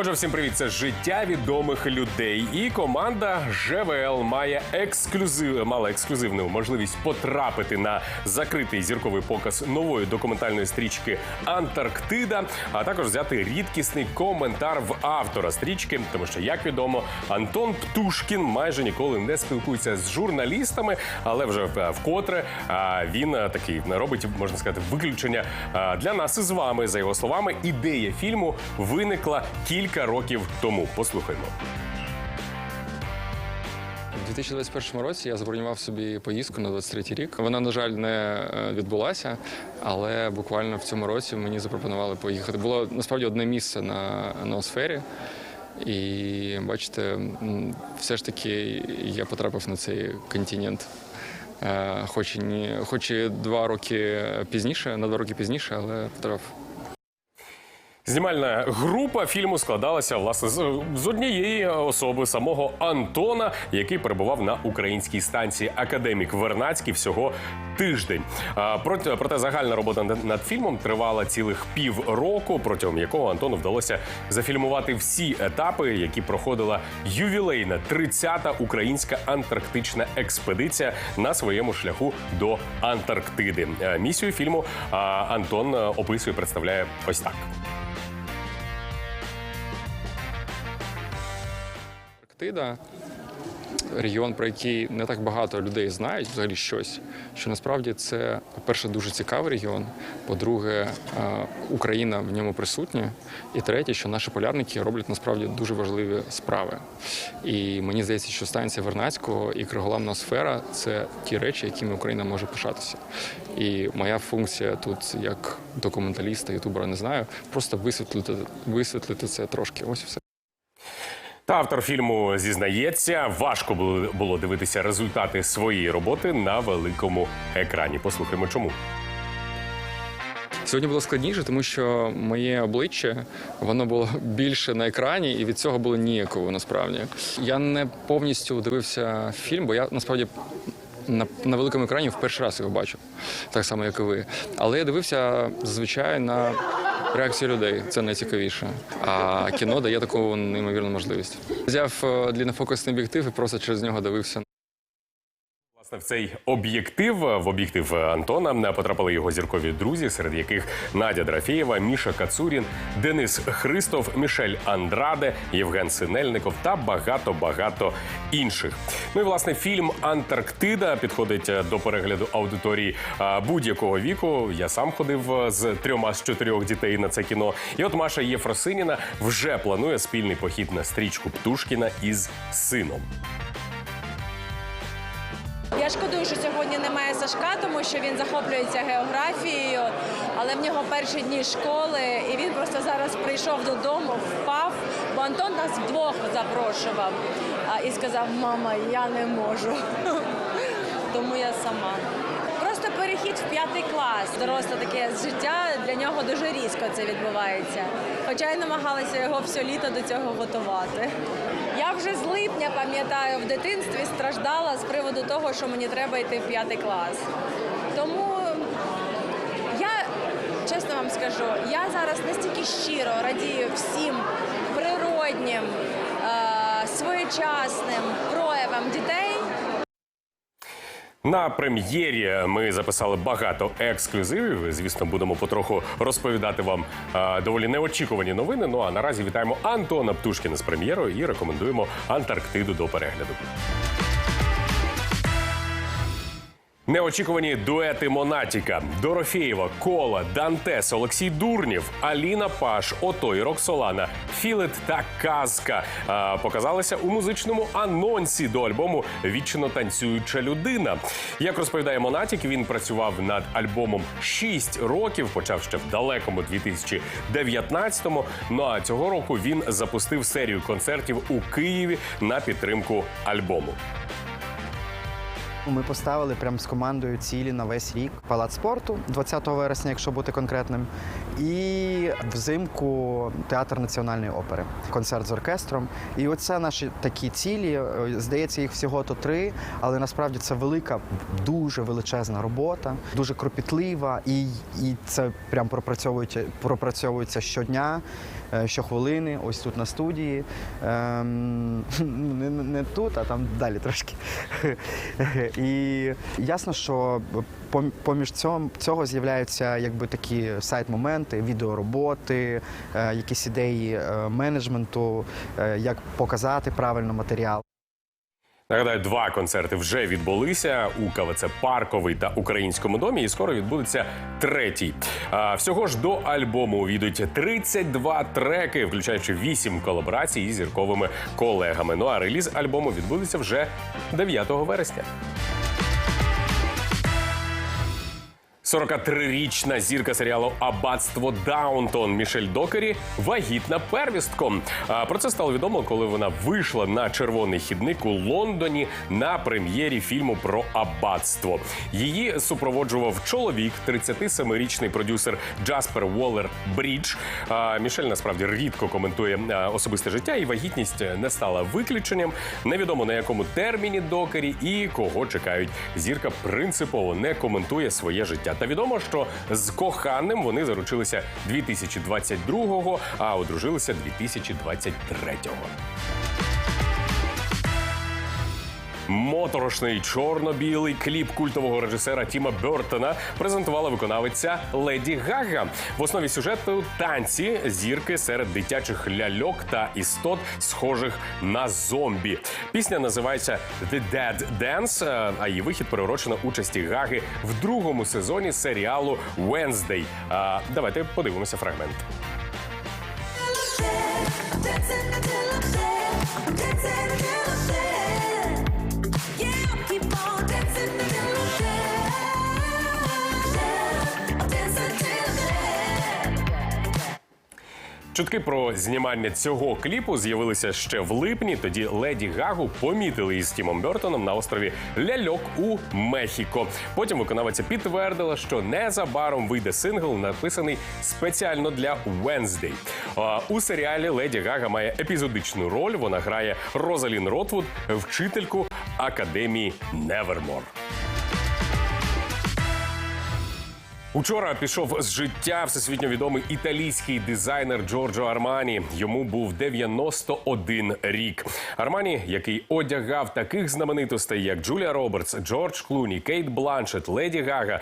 Отже, всім привіт. Це життя відомих людей. І команда ЖВЛ має ексклюзив, мала ексклюзивну можливість потрапити на закритий зірковий показ нової документальної стрічки Антарктида, а також взяти рідкісний коментар в автора стрічки. Тому що, як відомо, Антон Птушкін майже ніколи не спілкується з журналістами, але вже вкотре він такий робить, можна сказати, виключення для нас із вами. За його словами, ідея фільму виникла кілька років тому. Послухаймо. У 2021 році я забронював собі поїздку на 23 рік. Вона, на жаль, не е, відбулася, але буквально в цьому році мені запропонували поїхати. Було насправді одне місце на ноосфері. І бачите, все ж таки я потрапив на цей континент. Е, Хоч і, ні, хоч і два роки пізніше, на два роки пізніше, але потрапив. Знімальна група фільму складалася власне з, однієї особи самого Антона, який перебував на українській станції Академік Вернацький всього тиждень. Проте, проте загальна робота над, фільмом тривала цілих півроку, протягом якого Антону вдалося зафільмувати всі етапи, які проходила ювілейна 30-та українська антарктична експедиція на своєму шляху до Антарктиди. Е, Місію фільму Антон е, описує, представляє ось так. Антарктида регіон, про який не так багато людей знають взагалі щось. Що насправді це, по-перше, дуже цікавий регіон. По-друге, е, Україна в ньому присутня. І третє, що наші полярники роблять насправді дуже важливі справи. І мені здається, що станція Вернацького і криголамна сфера це ті речі, якими Україна може пишатися. І моя функція тут, як документаліста, ютубера, не знаю, просто висвітлити, висвітлити це трошки. Ось все. Та автор фільму зізнається, важко було, дивитися результати своєї роботи на великому екрані. Послухаймо, чому. Сьогодні було складніше, тому що моє обличчя воно було більше на екрані, і від цього було ніяково насправді. Я не повністю дивився фільм, бо я насправді. На, на великому екрані в перший раз його бачив, так само, як і ви. Але я дивився зазвичай на реакцію людей. Це найцікавіше. А кіно дає таку неймовірну можливість. Взяв длиннофокусний об'єктив і просто через нього дивився. В цей об'єктив в об'єктив Антона потрапили його зіркові друзі, серед яких Надя Драфєєва, Міша Кацурін, Денис Христов, Мішель Андраде, Євген Синельников та багато багато інших. Ну і власне фільм Антарктида підходить до перегляду аудиторії будь-якого віку. Я сам ходив з трьома з чотирьох дітей на це кіно. І от Маша Єфросиніна вже планує спільний похід на стрічку Птушкіна із сином. Я шкодую, що сьогодні немає Сашка, тому що він захоплюється географією, але в нього перші дні школи, і він просто зараз прийшов додому, впав, бо Антон нас вдвох запрошував і сказав: Мама, я не можу. Тому я сама. Просто перехід в п'ятий клас. Доросле таке життя для нього дуже різко це відбувається. Хоча я намагалася його все літо до цього готувати. Я вже з липня пам'ятаю в дитинстві страждала з приводу того, що мені треба йти в п'ятий клас. Тому я чесно вам скажу, я зараз настільки щиро радію всім природнім, е, своєчасним проявам дітей. На прем'єрі ми записали багато ексклюзивів. Звісно, будемо потроху розповідати вам а, доволі неочікувані новини. Ну а наразі вітаємо Антона Птушкіна з прем'єрою і рекомендуємо Антарктиду до перегляду. Неочікувані дуети Монатіка, Дорофєєва, Кола, Дантес, Олексій Дурнів, Аліна Паш, Ото і Роксолана, Філет та Казка показалися у музичному анонсі до альбому Вічно танцююча людина. Як розповідає Монатік, він працював над альбомом 6 років, почав ще в далекому 2019-му. Ну а цього року він запустив серію концертів у Києві на підтримку альбому. Ми поставили прямо з командою цілі на весь рік. Палац спорту 20 вересня, якщо бути конкретним. І взимку театр національної опери, концерт з оркестром. І оце наші такі цілі. Е, Здається, їх всього то три, але насправді це велика, дуже величезна робота, дуже кропітлива, і, і це прям пропрацьовується, пропрацьовується щодня, е, щохвилини, ось тут на студії. Ем, ну, не, не тут, а там далі трошки. І ясно, що пом- поміж цього, цього з'являються якби такі сайт-моменти, відеороботи, е, якісь ідеї е, менеджменту, е, як показати правильно матеріал. Нагадаю, два концерти вже відбулися у КВЦ Парковий та Українському домі, і скоро відбудеться третій. А, всього ж до альбому увійдуть 32 треки, включаючи 8 колаборацій із зірковими колегами. Ну а реліз альбому відбудеться вже 9 вересня. 43-річна зірка серіалу Аббатство Даунтон Мішель Докері вагітна первістком. Про це стало відомо, коли вона вийшла на червоний хідник у Лондоні на прем'єрі фільму про аббатство. Її супроводжував чоловік, 37-річний продюсер Джаспер Уоллер Брідж. Мішель насправді рідко коментує особисте життя, і вагітність не стала виключенням. Невідомо на якому терміні докері і кого чекають. Зірка принципово не коментує своє життя. Та відомо, що з коханим вони заручилися 2022-го, а одружилися 2023-го. Моторошний чорно-білий кліп культового режисера Тіма Бертона презентувала виконавиця Леді Гага. В основі сюжету танці зірки серед дитячих ляльок та істот, схожих на зомбі. Пісня називається The Dead Dance, е, а її вихід приурочено участі Гаги в другому сезоні серіалу Wednesday. Давайте подивимося фрагмент. Dancing until I'm dead. Dancing until Чутки про знімання цього кліпу з'явилися ще в липні. Тоді леді Гагу помітили із Тімом Бертоном на острові Ляльок у Мехіко. Потім виконавиця підтвердила, що незабаром вийде сингл, написаний спеціально для Wednesday. У серіалі Леді Гага має епізодичну роль. Вона грає Розалін Ротвуд, вчительку академії Невермор. Учора пішов з життя всесвітньо відомий італійський дизайнер Джорджо Армані. Йому був 91 рік. Армані, який одягав таких знаменитостей, як Джулія Робертс, Джордж Клуні, Кейт Бланшет, Леді Гага,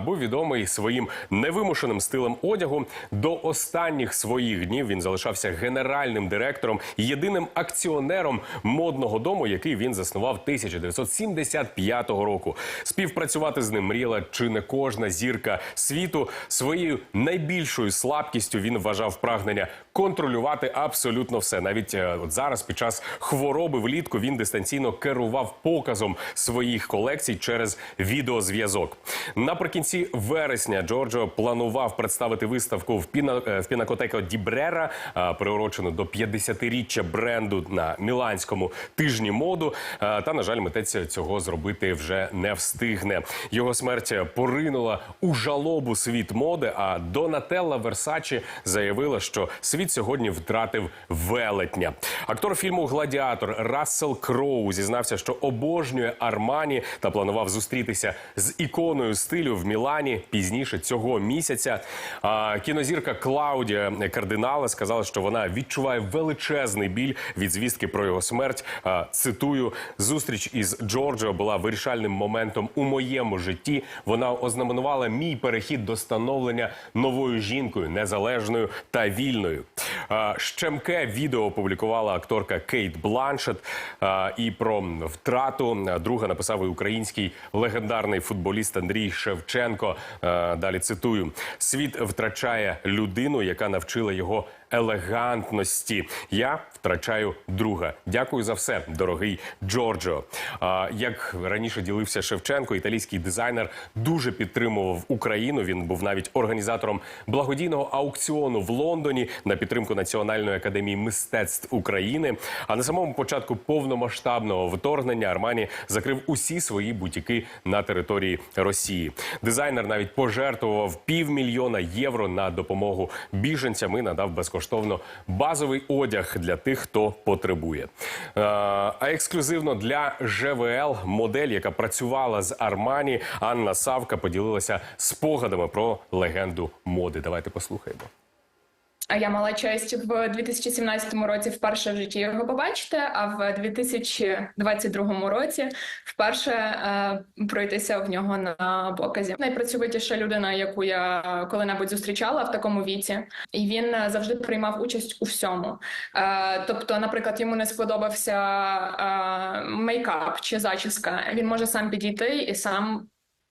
був відомий своїм невимушеним стилем одягу. До останніх своїх днів він залишався генеральним директором, єдиним акціонером модного дому, який він заснував 1975 року. Співпрацювати з ним мріяла чи не кожна зірка світу. Своєю найбільшою слабкістю він вважав прагнення контролювати абсолютно все. Навіть е, от зараз, під час хвороби влітку, він дистанційно керував показом своїх колекцій через відеозв'язок. Наприкінці вересня Джорджо планував представити виставку в Піна е, в Пінакотеко Ді Брера, е, приурочену до 50-річчя бренду на міланському тижні моду. Та на жаль, митець цього зробити вже не встигне. Його смерть поринула у жалобу світ моди. А Донателла Версачі заявила, що світ сьогодні втратив велетня. Актор фільму Гладіатор Рассел Кроу зізнався, що обожнює Армані та планував зустрітися з іконою стилю в Мілані пізніше цього місяця. А кінозірка Клаудія Кардинала сказала, що вона відчуває величезний біль від звістки про його смерть. Цитую: зустріч із Джорджо була вирішальним моментом у моєму житті. Вона ознаменувала мій перехід до становлення новою жінкою, незалежною та вільною. Щемке відео опублікувала акторка Кейт Бланшет. І про втрату друга написав і український легендарний футболіст Андрій Шевченко. Далі цитую: світ втрачає людину, яка навчила його елегантності. Я втрачаю друга. Дякую за все, дорогий Джорджо. Як раніше ділився Шевченко, італійський дизайнер дуже підтримував Україну. Він був навіть організатором благодійного аукціону в Лондоні на підтримку Національної академії мистецтв України. А на самому початку повномасштабного вторгнення Армані закрив усі свої бутіки на території Росії. Дизайнер навіть пожертвував півмільйона євро на допомогу біженцям і надав безкоштовно базовий одяг для тих, хто потребує. Е, А ексклюзивно для ЖВЛ модель, яка працювала з Армані, Анна Савка поділилася спогадами про легенду моди. Давайте послухаємо. А я мала честь в 2017 році вперше в житті його побачити, а в 2022 році вперше е, пройтися в нього на показі. Найпрацьовитіша людина, яку я коли-небудь зустрічала в такому віці, і він завжди приймав участь у всьому. Е, тобто, наприклад, йому не сподобався е, мейкап чи зачіска. Він може сам підійти і сам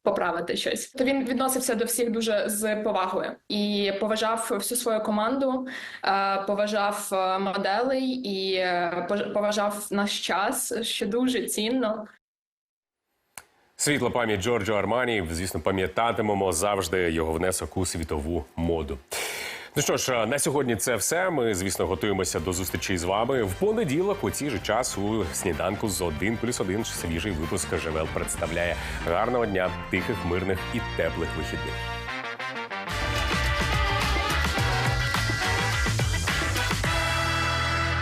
поправити щось. То він відносився до всіх дуже з повагою і поважав всю свою команду, е, поважав е, моделей і е, поважав наш час, що дуже цінно. Світла пам'ять Джорджо Армані. Звісно, пам'ятатимемо завжди його внесок у світову моду. Ну що ж, на сьогодні це все. Ми, звісно, готуємося до зустрічі з вами в понеділок. У цій же час у сніданку з 1 плюс 1 свіжий випуск ЖВЛ представляє гарного дня, тихих, мирних і теплих вихідних.